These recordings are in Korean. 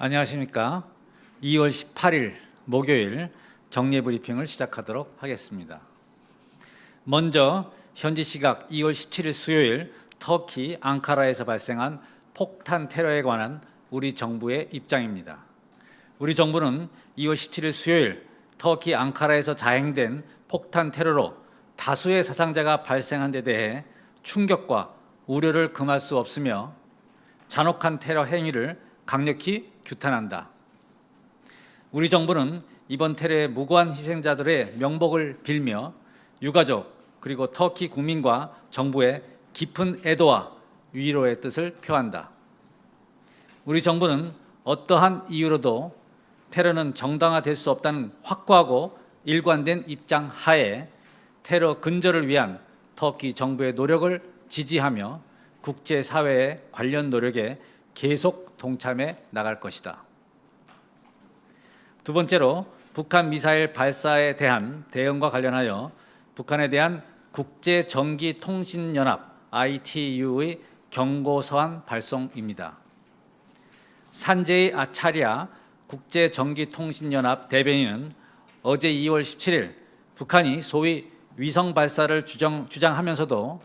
안녕하십니까. 2월 18일 목요일 정례 브리핑을 시작하도록 하겠습니다. 먼저 현지 시각 2월 17일 수요일 터키 앙카라에서 발생한 폭탄 테러에 관한 우리 정부의 입장입니다. 우리 정부는 2월 17일 수요일 터키 앙카라에서 자행된 폭탄 테러로 다수의 사상자가 발생한 데 대해 충격과 우려를 금할 수 없으며 잔혹한 테러 행위를 강력히 규탄한다. 우리 정부는 이번 테러의 무고한 희생자들의 명복을 빌며 유가족 그리고 터키 국민과 정부의 깊은 애도와 위로의 뜻을 표한다. 우리 정부는 어떠한 이유로도 테러는 정당화될 수 없다는 확고하고 일관된 입장 하에 테러 근절을 위한 터키 정부의 노력을 지지하며 국제 사회의 관련 노력에 계속 동참해 나갈 것이다. 두 번째로 북한 미사일 발사에 대한 대응과 관련하여 북한에 대한 국제 전기 통신 연합 ITU의 경고 서한 발송입니다. 산제이 아차리아 국제 전기 통신 연합 대변인은 어제 2월 17일 북한이 소위 위성 발사를 주장, 주장하면서도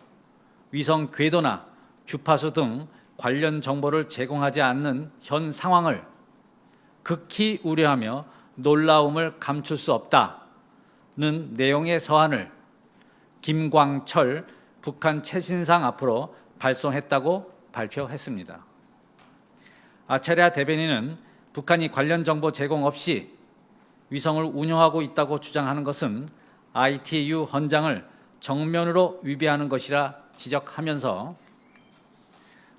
위성 궤도나 주파수 등 관련 정보를 제공하지 않는 현 상황을 극히 우려하며 놀라움을 감출 수 없다는 내용의 서한을 김광철 북한 최신상 앞으로 발송했다고 발표했습니다. 아차리아 대변인은 북한이 관련 정보 제공 없이 위성을 운용하고 있다고 주장하는 것은 ITU 헌장을 정면으로 위배하는 것이라 지적하면서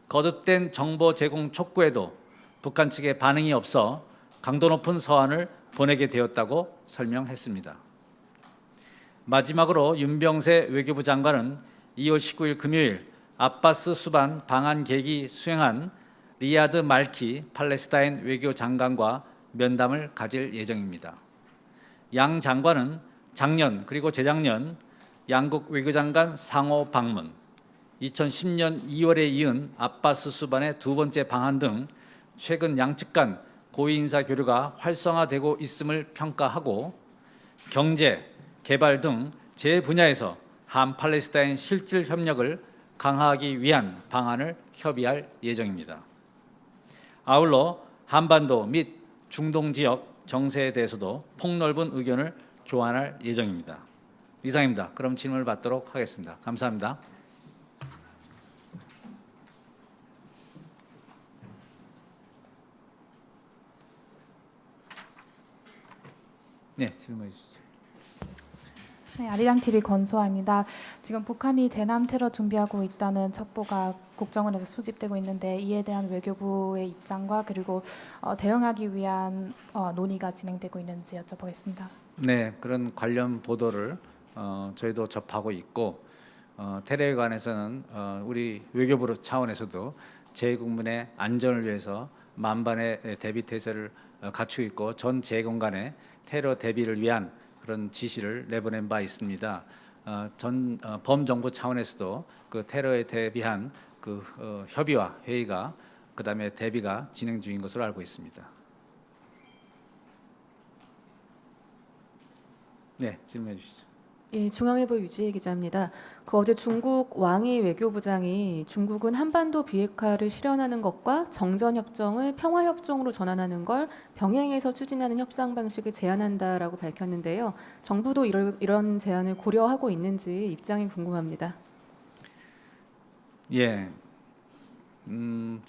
거듭된 정보 제공 촉구에도 북한 측의 반응이 없어 강도 높은 서한을 보내게 되었다고 설명했습니다. 마지막으로 윤병세 외교부 장관은 2월 19일 금요일 아바스 수반 방한 계기 수행한 리야드 말키 팔레스타인 외교 장관과 면담을 가질 예정입니다. 양 장관은 작년 그리고 재작년 양국 외교장관 상호 방문, 2010년 2월에 이은 아바스 수반의 두 번째 방한 등 최근 양측 간 고위 인사 교류가 활성화되고 있음을 평가하고 경제, 개발 등 제 분야에서 한 팔레스타인 실질 협력을 강화하기 위한 방안을 협의할 예정입니다. 아울러 한반도 및 중동 지역 정세에 대해서도 폭넓은 의견을 교환할 예정입니다. 이상입니다. 그럼 질문을 받도록 하겠습니다. 감사합니다. 네, 질문해 주시죠. 네, 아리랑 TV 권소아입니다. 지금 북한이 대남 테러 준비하고 있다는 첩보가 국정원에서 수집되고 있는데 이에 대한 외교부의 입장과 그리고 어, 대응하기 위한 어, 논의가 진행되고 있는지 여쭤보겠습니다. 네, 그런 관련 보도를 어, 저희도 접하고 있고 어, 테러에 관해서는 어, 우리 외교부 차원에서도 제국민의 안전을 위해서 만반의 대비 태세를 어, 갖추고 있고 전 제공 간의 테러 대비를 위한 그런 지시를 내보낸 바 있습니다. 어, 전 어, 범정부 차원에서도 그 테러에 대비한 그 어, 협의와 회의가 그 다음에 대비가 진행 중인 것으로 알고 있습니다. 네, 질문해 주시죠. 예, 중앙일보 유지혜 기자입니다. 그 어제 중국 왕이 외교부장이 중국은 한반도 비핵화를 실현하는 것과 정전 협정을 평화 협정으로 전환하는 걸 병행해서 추진하는 협상 방식을 제안한다라고 밝혔는데요. 정부도 이런 이런 제안을 고려하고 있는지 입장이 궁금합니다. 예, 음,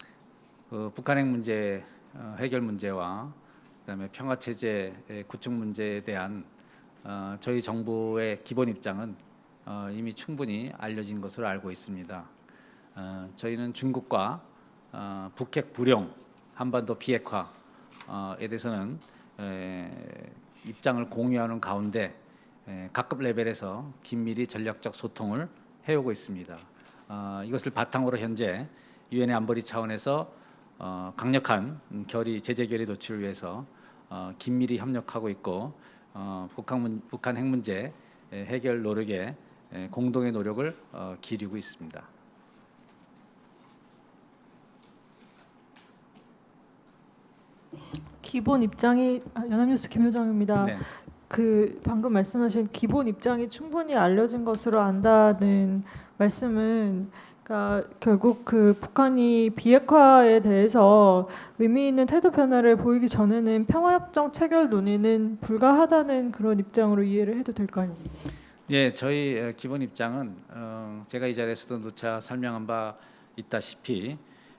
그 북한 핵 문제 어, 해결 문제와 그다음에 평화 체제의 구축 문제에 대한 어, 저희 정부의 기본 입장은 어, 이미 충분히 알려진 것으로 알고 있습니다. 어, 저희는 중국과 어, 북핵 불용, 한반도 비핵화에 대해서는 에, 입장을 공유하는 가운데 에, 각급 레벨에서 긴밀히 전략적 소통을 해오고 있습니다. 어, 이것을 바탕으로 현재 유엔의 안보리 차원에서 어, 강력한 음, 결의 제재 결의 조치를 위해서 어, 긴밀히 협력하고 있고 어, 북한, 문, 북한 핵 문제 에, 해결 노력에 에, 공동의 노력을 어, 기울이고 있습니다. 기본 입장이 아, 연합뉴스 김효정입니다. 네. 그 방금 말씀하신 기본 입장이 충분히 알려진 것으로 안다는 말씀은 그러니까 결국 그 북한이 비핵화에 대해서 의미 있는 태도 변화를 보이기 전에는 평화협정 체결 논의는 불가하다는 그런 입장으로 이해를 해도 될까요? 예, 저희 어, 기본 입장은 어, 제가 이 자리에서도 누차 설명한 바 있다시피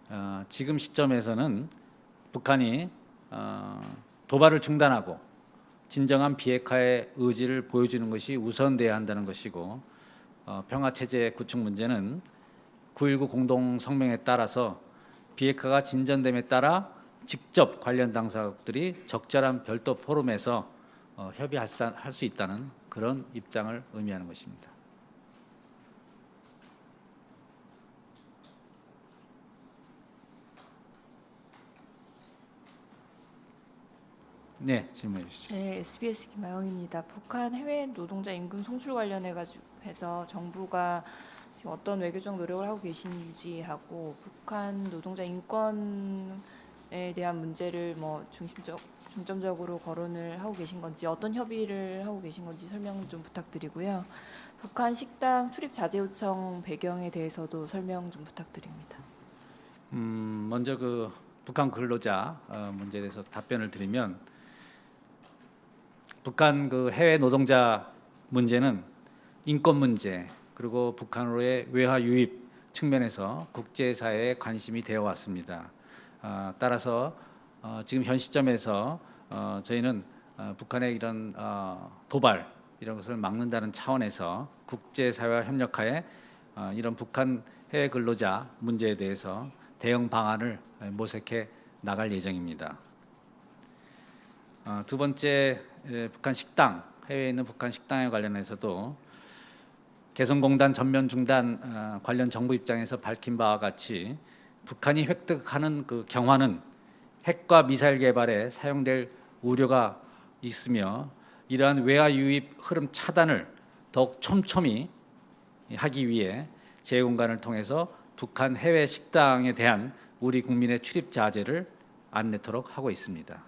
어, 지금 시점에서는 북한이 어, 도발을 중단하고 진정한 비핵화의 의지를 보여주는 것이 우선돼야 한다는 것이고 어, 평화 체제 구축 문제는 9.19 공동 성명에 따라서 비핵화가 진전됨에 따라 직접 관련 당사국들이 적절한 별도 포럼에서 어, 협의할 수 있다는 그런 입장을 의미하는 것입니다. 네, 질문해 주시죠. 네, SBS 김아영입니다. 북한 해외 노동자 임금 송출 관련해 가지고 해서 정부가 지금 어떤 외교적 노력을 하고 계신지 하고 북한 노동자 인권에 대한 문제를 뭐 중심적 중점적으로 거론을 하고 계신 건지 어떤 협의를 하고 계신 건지 설명 좀 부탁드리고요. 북한 식당 출입 자제 요청 배경에 대해서도 설명 좀 부탁드립니다. 음, 먼저 그 북한 근로자 어, 문제에 대해서 답변을 드리면 북한 그 해외 노동자 문제는 인권 문제 그리고 북한으로의 외화 유입 측면에서 국제사회에 관심이 되어 왔습니다. 아, 따라서 어, 지금 현 시점에서 어, 저희는 어, 북한의 이런 어, 도발 이런 것을 막는다는 차원에서 국제사회와 협력하에 어, 이런 북한 해외 근로자 문제에 대해서 대응 방안을 모색해 나갈 예정입니다. 어, 두 번째 에, 북한 식당 해외에 있는 북한 식당에 관련해서도 개성공단 전면 중단 어, 관련 정부 입장에서 밝힌 바와 같이 북한이 획득하는 그 경화는 핵과 미사일 개발에 사용될 우려가 있으며 이러한 외화 유입 흐름 차단을 더욱 촘촘히 하기 위해 재공간을 통해서 북한 해외 식당에 대한 우리 국민의 출입 자제를 안내토록 하고 있습니다.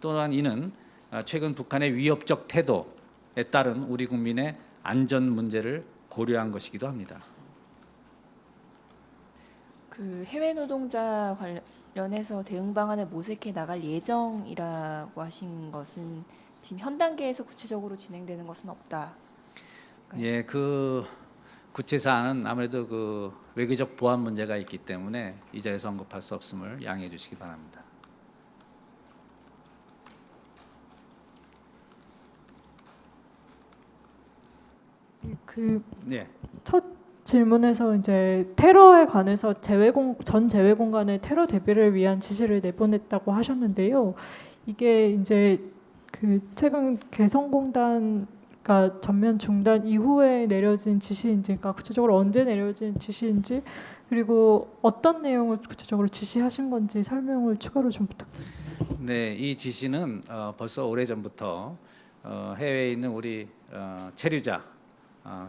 또한 이는 아, 최근 북한의 위협적 태도에 따른 우리 국민의 안전 문제를 고려한 것이기도 합니다. 그 해외 노동자 관련해서 대응 방안을 모색해 나갈 예정이라고 하신 것은 지금 현 단계에서 구체적으로 진행되는 것은 없다. 예, 그 구체 사안은 아무래도 그 외교적 보안 문제가 있기 때문에 이 자리에서 언급할 수 없음을 양해해 주시기 바랍니다. 그 네. 첫 질문에서 이제 테러에 관해서 재외공 전 재외 공간의 테러 대비를 위한 지시를 내보냈다고 하셨는데요. 이게 이제 그 최근 개성공단가 전면 중단 이후에 내려진 지시인지, 그러니까 구체적으로 언제 내려진 지시인지, 그리고 어떤 내용을 구체적으로 지시하신 건지 설명을 추가로 좀 부탁드립니다. 네, 이 지시는 어, 벌써 오래 전부터 어, 해외에 있는 우리 어, 체류자, 어,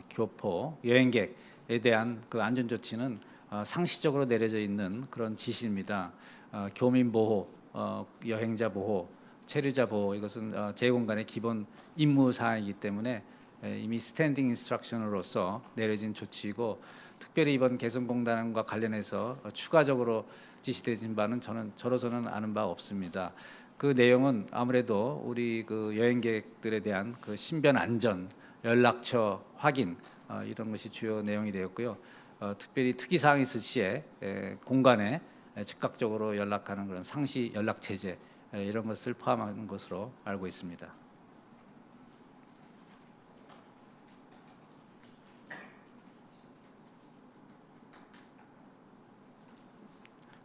교포, 여행객에 대한 그 안전 조치는 어, 상시적으로 내려져 있는 그런 지시입니다. 어, 교민 보호, 어, 여행자 보호, 체류자 보호 이것은 어, 제공간의 기본 임무 사항이기 때문에 에, 이미 스탠딩 인스트럭션으로서 내려진 조치이고 특별히 이번 개성공단과 관련해서 어, 추가적으로 지시되진 바는 저는 저로서는 아는 바 없습니다. 그 내용은 아무래도 우리 그 여행객들에 대한 그 신변 안전, 연락처 확인 어, 이런 것이 주요 내용이 되었고요. 어, 특별히 특이 사항 있을 시에 에, 공간에 에, 즉각적으로 연락하는 그런 상시 연락 체제 에, 이런 것을 포함하는 것으로 알고 있습니다.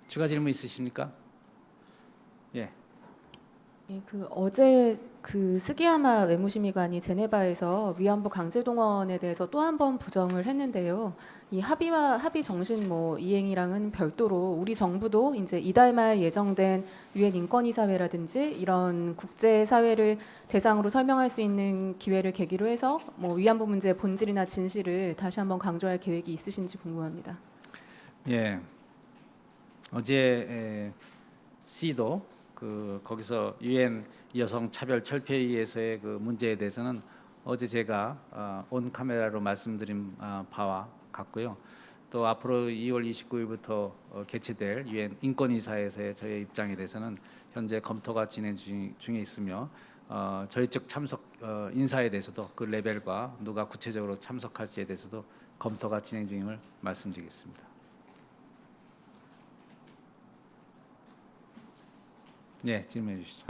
추가 질문 있으십니까? 예. 예, 그 어제 그 스기야마 외무심의관이 제네바에서 위안부 강제 동원에 대해서 또 한 번 부정을 했는데요. 이 합의와 합의 정신 뭐 이행이랑은 별도로 우리 정부도 이제 이달 말 예정된 유엔 인권이사회라든지 이런 국제 사회를 대상으로 설명할 수 있는 기회를 계기로 해서 뭐 위안부 문제의 본질이나 진실을 다시 한번 강조할 계획이 있으신지 궁금합니다. 예. 어제 에, C도 그 거기서 유엔 여성 차별 철폐위에서의 그 문제에 대해서는 어제 제가 어, 온 카메라로 말씀드린 어, 바와 같고요. 또 앞으로 2월 29일부터 어, 개최될 유엔 인권이사에서의 저의 입장에 대해서는 현재 검토가 진행 중, 중에 있으며 어, 저희 측 참석 어, 인사에 대해서도 그 레벨과 누가 구체적으로 참석할지에 대해서도 검토가 진행 중임을 말씀드리겠습니다. 네, 질문해 주시죠.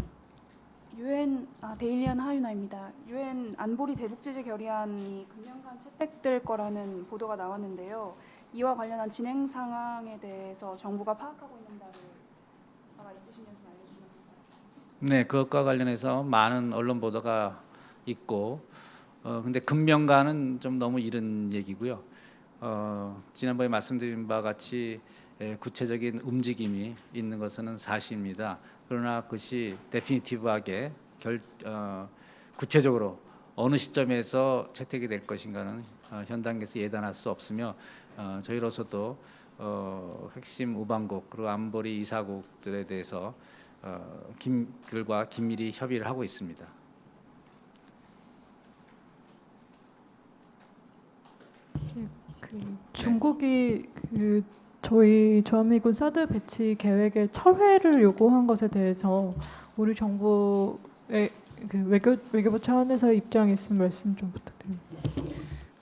유엔 아, 데일리안 하윤아입니다. 유엔 안보리 대북제재 결의안이 금년간 채택될 거라는 보도가 나왔는데요. 이와 관련한 진행 상황에 대해서 정부가 파악하고 있는 바가 있으시면 좀 알려주시면 감사하겠습니다. 네, 그것과 관련해서 많은 언론 보도가 있고, 어, 근데 금명가는 좀 너무 이른 얘기고요. 어, 지난번에 말씀드린 바와 같이 에, 구체적인 움직임이 있는 것은 사실입니다. 그러나 그것이 데피니티브하게 결, 어, 구체적으로 어느 시점에서 채택이 될 것인가는 어, 현 단계에서 예단할 수 없으며 어, 저희로서도 어, 핵심 우방국 그리고 안보리 이사국들에 대해서 어, 김들과 긴밀히 협의를 하고 있습니다. 그 중국이 그 저희 주한미군 사드 배치 계획의 철회를 요구한 것에 대해서 우리 정부의 그 외교 외교부 차원에서 입장이 있으면 말씀 좀 부탁드립니다.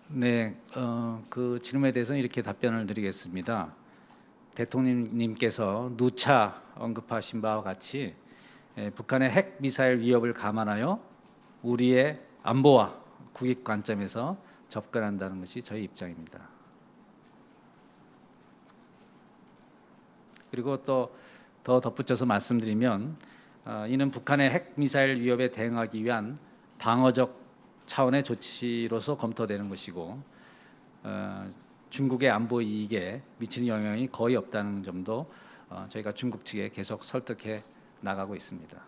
네, 어, 그 질문에 대해서는 이렇게 답변을 드리겠습니다. 대통령님께서 누차 언급하신 바와 같이 에, 북한의 핵 미사일 위협을 감안하여 우리의 안보와 국익 관점에서 접근한다는 것이 저희 입장입니다. 그리고 또 더 덧붙여서 말씀드리면 어, 이는 북한의 핵 미사일 위협에 대응하기 위한 방어적 차원의 조치로서 검토되는 것이고 어, 중국의 안보 이익에 미치는 영향이 거의 없다는 점도 어, 저희가 중국 측에 계속 설득해 나가고 있습니다.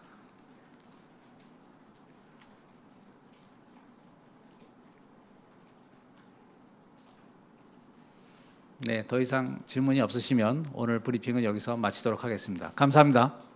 네, 더 이상 질문이 없으시면 오늘 브리핑은 여기서 마치도록 하겠습니다. 감사합니다.